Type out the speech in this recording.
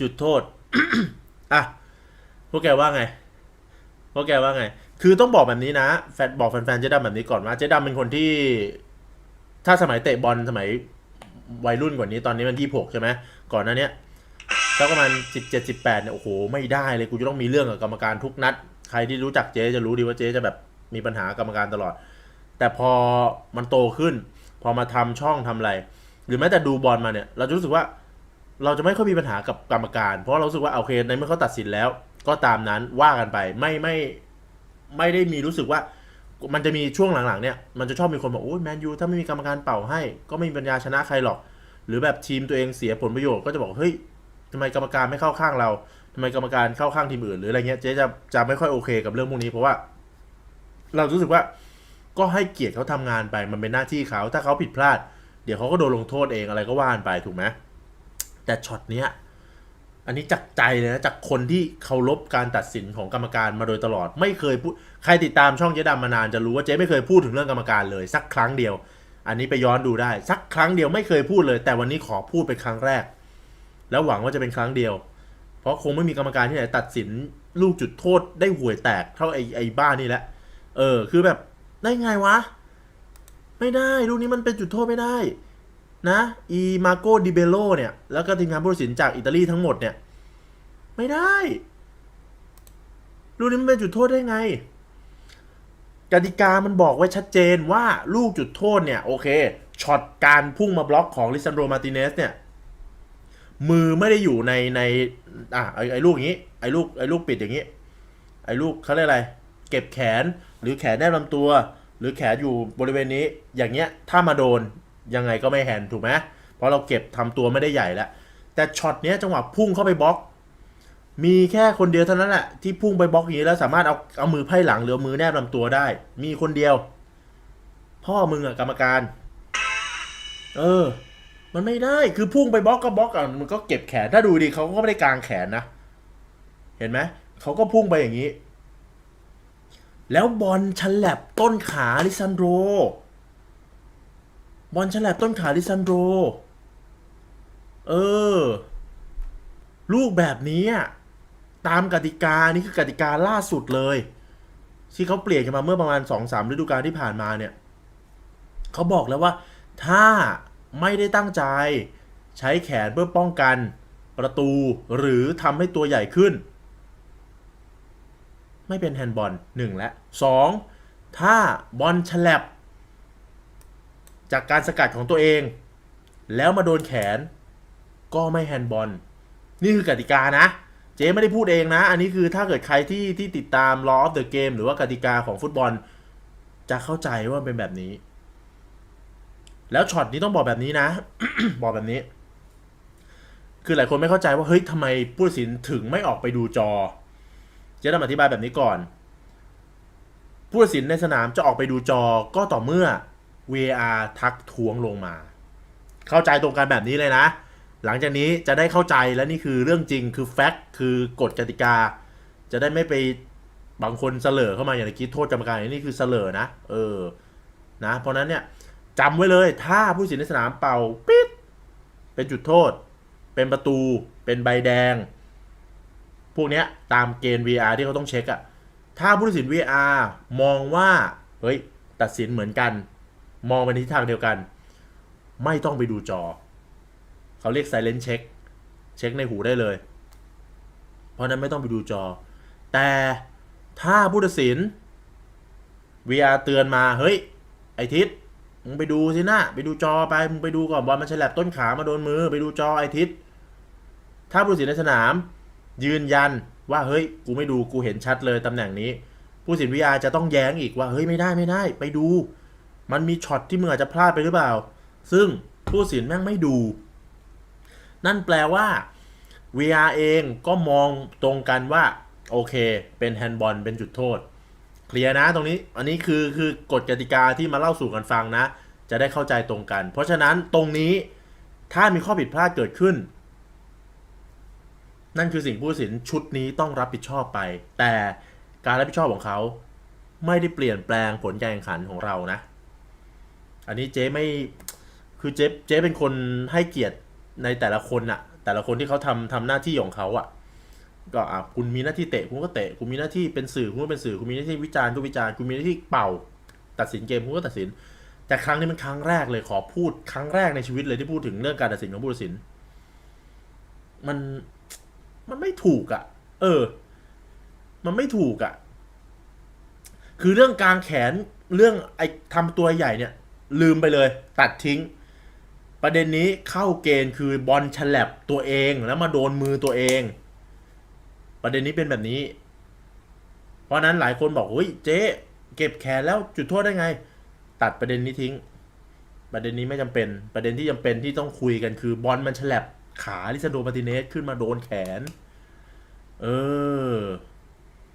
จุดโทษอะพวกแกว่าไงพวกแกว่าไง คือต้องบอกแบบนี้นะ แฟนบอกแฟนๆเจ๊ดำแบบนี้ก่อนว่าเจ๊ดำเป็นคนที่ ถ้าสมัยเตะบอลสมัยวัยรุ่นกว่านี้ตอนนี้มันยี่หกใช่ไหมก่อนหน้านี้สักประมาณสิบเจ็ดสิบแปดเนี่ยโอ้โหไม่ได้เลยกูจะต้องมีเรื่องกับกรรมการทุกนัด ใครที่รู้จักเจ๊จะรู้ดีว่าเจ๊จะแบบมีปัญหากรรมการตลอด แต่พอมันโตขึ้น พอมาทำช่องทำอะไร หรือแม้แต่ดูบอลมาเนี่ย เราจะรู้สึกว่า เราจะไม่ค่อยมีปัญหากับกรรมการ เพราะเราสึกว่าโอเคในเมื่อเขาตัดสินแล้ว ก็ตามนั้นว่ากันไปไม่ไม่ไม่ได้มีรู้สึกว่ามันจะมีช่วงหลังๆเนี่ยมันจะชอบมีคนบอกโอ้ยแมนยูถ้าไม่มีกรรมการเป่าให้ ก็ไม่มีปัญญาชนะใครหรอก หรือแบบทีมตัวเองเสียผลประโยชน์ก็จะบอกเฮ้ยทำไมกรรมการไม่เข้าข้างเราทำไมกรรมการเข้าข้างทีมอื่นหรืออะไรเงี้ยเจ๊จะจะไม่ค่อยโอเคกับเรื่องพวกนี้เพราะว่า เรารู้สึกว่าก็ให้เกียรติเขาทำงานไปมันเป็นหน้าที่เขาถ้าเขาผิดพลาด เดี๋ยวเขาก็โดนลงโทษเองอะไรก็ว่านไปถูกไหม แต่ช็อตเนี้ยอันนี้จากใจเลยนะจากคนที่เคารพการตัดสินของกรรมการมาโดยตลอด ไม่เคยพูดใครติดตามช่องเจ๊ดำมานานจะรู้ว่าเจ๊ไม่เคยพูดถึงเรื่องกรรมการเลย สักครั้งเดียว อันนี้ไปย้อนดูได้ สักครั้งเดียวไม่เคยพูดเลย แต่วันนี้ขอพูดเป็นครั้งแรก แล้วหวังว่าจะเป็นครั้งเดียว เพราะคงไม่มีกรรมการที่ไหนตัดสินลูกจุดโทษได้ห่วยแตกเท่าไอ้ไอ้บ้านี่แหละเออ คือแบบได้ไงวะ ไม่ได้ลูกนี้มันเป็นจุดโทษไม่ได้ นะอีมาโกดิเบโลเนี่ย แล้วก็ทีมงานผู้ตัดสินจากอิตาลีทั้งหมดเนี่ย ไม่ได้ลูกนี้มันเป็นจุดโทษได้ไง กติกามันบอกไว้ชัดเจนว่าลูกจุดโทษเนี่ย โอเคช็อตการพุ่งมาบล็อกของลิซันโดมาติเนสเนี่ย มือไม่ได้อยู่ในในอะไอไอลูกอย่างนี้ ไอลูกไอลูกปิดอย่างนี้ ไอลูกเขาเรียกอะไร เก็บแขนหรือแขนแนบลำตัว หรือแขนอยู่บริเวณนี้อย่างเงี้ยถ้ามาโดน ยังไงก็ไม่แฮนถูกไหมเพราะเราเก็บทำตัวไม่ได้ใหญ่แล้วแต่ช็อตเนี้ยจังหวะพุ่งเข้าไปบล็อก มีแค่คนเดียวเท่านั้นแหละที่พุ่งไปบล็อกอย่างนี้แล้วสามารถเอาเอามือไพ่หลังหรือมือแนบลำตัวได้ มีคนเดียว พ่อมึงอะกรรมการ เออ มันไม่ได้คือพุ่งไปบล็อกก็บล็อกอะมันก็เก็บแขนถ้าดูดีเขาก็ไม่ได้กางแขนนะเห็นไหมเขาก็พุ่งไปอย่างนี้ แล้วบอลฉลับต้นขาลิซันโดร บอลฉลับต้นขาลิซันโด เออ ลูกแบบนี้ตามกติกา นี่คือกติกาล่าสุดเลย ที่เขาเปลี่ยนกันมาเมื่อประมาณสองสามฤดูกาลที่ผ่านมาเนี่ย เขาบอกแล้วว่า ถ้าไม่ได้ตั้งใจ ใช้แขนเพื่อป้องกัน ประตูหรือทำให้ตัวใหญ่ขึ้น ไม่เป็นแฮนด์บอลหนึ่งและสองถ้าบอลฉลับ จากการสกัดของตัวเอง แล้วมาโดนแขนก็ไม่แฮนด์บอล นี่คือกติกานะ เจ๊ไม่ได้พูดเองนะ อันนี้คือถ้าเกิดใครที่ที่ติดตาม law of the game หรือว่ากติกาของฟุตบอล จะเข้าใจว่ามันเป็นแบบนี้ แล้วช็อตนี้ต้องบอกแบบนี้นะ บอกแบบนี้ คือหลายคนไม่เข้าใจว่าเฮ้ยทำไมผู้ตัดสินถึงไม่ออกไปดูจอ เจ๊ต้องอธิบายแบบนี้ก่อน ผู้ตัดสินในสนามจะออกไปดูจอก็ต่อเมื่อ VAR ทักท้วงลงมา เข้าใจตรงกันแบบนี้เลยนะ หลังจากนี้จะได้เข้าใจและนี่คือเรื่องจริงคือแฟกต์คือกฎกติกา จะได้ไม่ไปบางคนเสลอเข้ามาอย่างที่คิดโทษกรรมการนี่คือเสลอนะ เออนะ เพราะนั้นเนี่ยจำไว้เลยถ้าผู้สินในสนามเป่าปิดเป็นจุดโทษ เป็นประตู เป็นใบแดง พวกเนี้ยตามเกณฑ์ VR ที่เขาต้องเช็คอะถ้าผู้สิน VR มองว่าเฮ้ยตัดสินเหมือนกัน มองไปในทิศทางเดียวกัน ไม่ต้องไปดูจอ เขาเรียก silent check เช็คในหูได้เลย เพราะนั้นไม่ต้องไปดูจอ แต่ถ้าผู้ตัดสิน VR เตือนมา เฮ้ย ไอทิศมึงไปดูสินะไปดูจอไป มึงไปดูก่อนบอลมันฉลับต้นขามาโดนมือ ไปดูจอไอทิศถ้าผู้ตัดสินในสนาม ยืนยันว่าเฮ้ย กูไม่ดูกูเห็นชัดเลยตำแหน่งนี้ ผู้ตัดสิน VR จะต้องแย้งอีกว่าเฮ้ยไม่ได้ไม่ได้ ไปดู มันมีช็อตที่มึงอาจจะพลาดไปหรือเปล่า ซึ่งผู้สินแม่งไม่ดู นั่นแปลว่า VR เองก็มองตรงกันว่า โอเค เป็นแฮนด์บอลเป็นจุดโทษ เคลียร์นะตรงนี้ อันนี้คือคือกฎกติกาที่มาเล่าสู่กันฟังนะ จะได้เข้าใจตรงกัน เพราะฉะนั้นตรงนี้ถ้ามีข้อผิดพลาดเกิดขึ้น นั่นคือสิ่งผู้สินชุดนี้ต้องรับผิดชอบไป แต่การรับผิดชอบของเขา ไม่ได้เปลี่ยนแปลงผลการแข่งขันของเรานะ อันนี้เจ๊ไม่คือเจ๊เจ๊เป็นคนให้เกียรติในแต่ละคนน่ะแต่ละคนที่เขาทำทำหน้าที่ของเขาอะก็อะคุณมีหน้าที่เตะคุณก็เตะคุณมีหน้าที่เป็นสื่อคุณก็เป็นสื่อคุณมีหน้าที่วิจารณ์ก็วิจารณ์คุณมีหน้าที่เป่า ตัดสินเกมคุณก็ตัดสิน แต่ครั้งนี้มันครั้งแรกเลยขอพูดครั้งแรกในชีวิตเลยที่พูดถึงเรื่องการตัดสินของผู้ตัดสิน มันมันไม่ถูกอะ่ะ เออ มันไม่ถูกอะ่ะ คือเรื่องกลางแขนเรื่องไอ้ทำตัวใหญ่เนี่ย ลืมไปเลย ตัดทิ้ง ประเด็นนี้เข้าเกณฑ์คือบอลฉลับตัวเองแล้วมาโดนมือตัวเอง ประเด็นนี้เป็นแบบนี้ เพราะนั้นหลายคนบอกเฮ้ยเจ๊เก็บแขนแล้วจุดโทษได้ไง ตัดประเด็นนี้ทิ้ง ประเด็นนี้ไม่จำเป็น ประเด็นที่จำเป็นที่ต้องคุยกันคือบอลมันฉลับขาลิซาโดมาติเนสขึ้นมาโดนแขน เออ